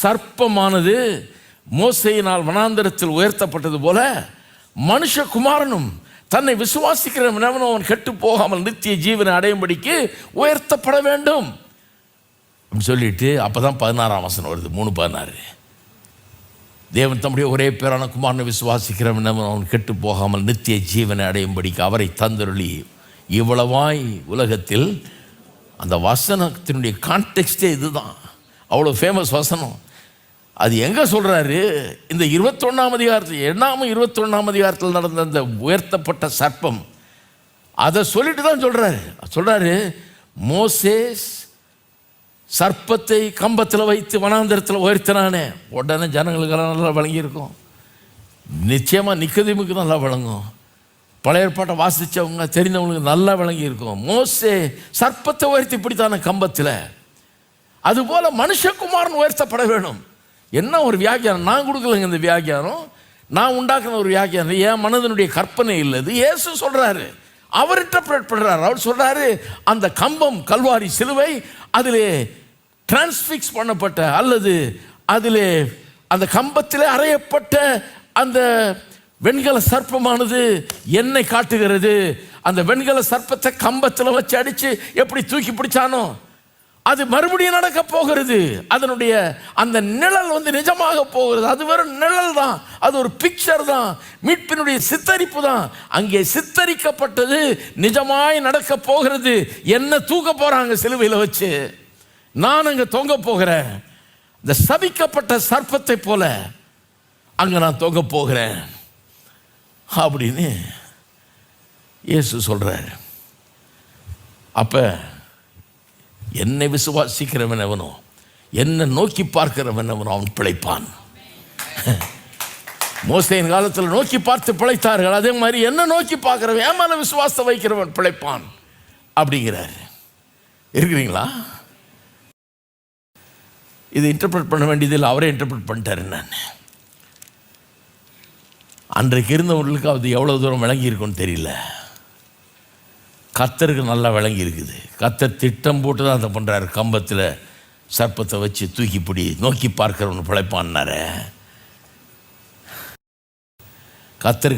சர்ப்பமானது மோசையினால் வனாந்தரத்தில் உயர்த்தப்பட்டது போல மனுஷகுமாரனும் தன்னை விசுவாசிக்கிறவன் எவனும் அவன் கெட்டு போகாமல் நித்திய ஜீவனை அடையும்படிக்கு உயர்த்தப்பட வேண்டும். அப்படின்னு சொல்லிட்டு அப்போ தான் பதினாறாம் வசனம் வருது மூணு பதினாறு. தேவன் தம்முடைய ஒரே பேரான குமாரனை விசுவாசிக்கிறவன் எவனும் அவன் கெட்டு போகாமல் நித்திய ஜீவனை அடையும்படிக்கு அவரை தந்தருளி. இவ்வளவாய் உலகத்தில் அந்த வசனத்தினுடைய கான்டெக்ஸ்டே இதுதான். அவ்வளோ ஃபேமஸ் வசனம். அது எங்கே சொல்கிறாரு இந்த இருபத்தொன்னாம் அதிகாரத்தில் எண்ணாம இருபத்தொன்னாம் அதிகாரத்தில் நடந்த அந்த உயர்த்தப்பட்ட சர்ப்பம் அதை சொல்லிட்டு தான் சொல்கிறாரு சொல்கிறாரு மோசேஸ் சர்ப்பத்தை கம்பத்தில் வைத்து வனாந்திரத்தில் உயர்த்தினானே உடனே ஜனங்களுக்கெல்லாம் நல்லா வழங்கியிருக்கோம் நிச்சயமாக நிக்கதிமுக்கு நல்லா வழங்கும் பழைய ஏற்பாட்டை வாசித்தவங்க தெரிந்தவங்களுக்கு நல்லா விளங்கியிருக்கும். மோசே சர்ப்பத்தை உயர்த்தி இப்படித்தானே கம்பத்தில்? அதுபோல் மனுஷகுமாரன் உயர்த்தப்பட வேணும். என்ன ஒரு வியாக்கியானம்? நான் கொடுக்கலங்க இந்த வியாக்கியானம். நான் உண்டாக்குன ஒரு வியாக்கியானம். என் மனதனுடைய கற்பனை இல்லது. இயேசு சொல்கிறாரு அவர் இன்டர்பிரேட் பண்ணுறாரு அவர் சொல்கிறாரு அந்த கம்பம் கல்வாரி சிலுவை அதிலே டிரான்ஸ்ஃபிக்ஸ் பண்ணப்பட்ட அல்லது அதிலே அந்த கம்பத்திலே அறையப்பட்ட அந்த வெண்கல சர்ப்பமானது என்னை காட்டுகிறது. அந்த வெண்கல சர்ப்பத்தை கம்பத்தில் வச்சு அடித்து எப்படி தூக்கி பிடிச்சானோ அது மறுபடியும் நடக்க போகிறது. அதனுடைய அந்த நிழல் வந்து நிஜமாக போகிறது. அது வெறும் நிழல் தான். அது ஒரு பிக்சர் தான். மீட்பினுடைய சித்தரிப்பு தான். அங்கே சித்தரிக்கப்பட்டது நிஜமாய் நடக்க போகிறது. என்ன தூக்க போறாங்க சிலுவையில் வச்சு? நான் அங்கே தொங்க போகிறேன். இந்த சபிக்கப்பட்ட சர்ப்பத்தை போல அங்கே நான் தொங்க போகிறேன். அப்படின்னு இயேசு சொல்கிறார் அப்போ என்னை விசுவாசிக்கிறவன் எவனோ என்னை நோக்கி பார்க்கிறவன் எவனோ அவன் பிழைப்பான். மோசையின் காலத்தில் நோக்கி பார்த்து பிழைத்தார்கள். அதே மாதிரி என்ன நோக்கி பார்க்குறவன் ஏமான விசுவாசத்தை வைக்கிறவன் பிழைப்பான். அப்படிங்கிறார். இருக்கிறீங்களா? இது இன்டர்பிரட் பண்ண வேண்டியதில் அவரே இன்டர்பிரட் பண்ணிட்டாரு நான். அன்றைக்கு இருந்தவர்களுக்கு அது எவ்வளோ தூரம் விளங்கியிருக்குன்னு தெரியல. கத்தருக்கு நல்லா விளங்கி இருக்குது கத்தர் திட்டம் போட்டு தான் அதை பண்ணுறாரு கம்பத்தில் சர்ப்பத்தை வச்சு தூக்கி பிடி நோக்கி பார்க்கிறவன் பிழைப்பான்னாரு கத்தருக்கு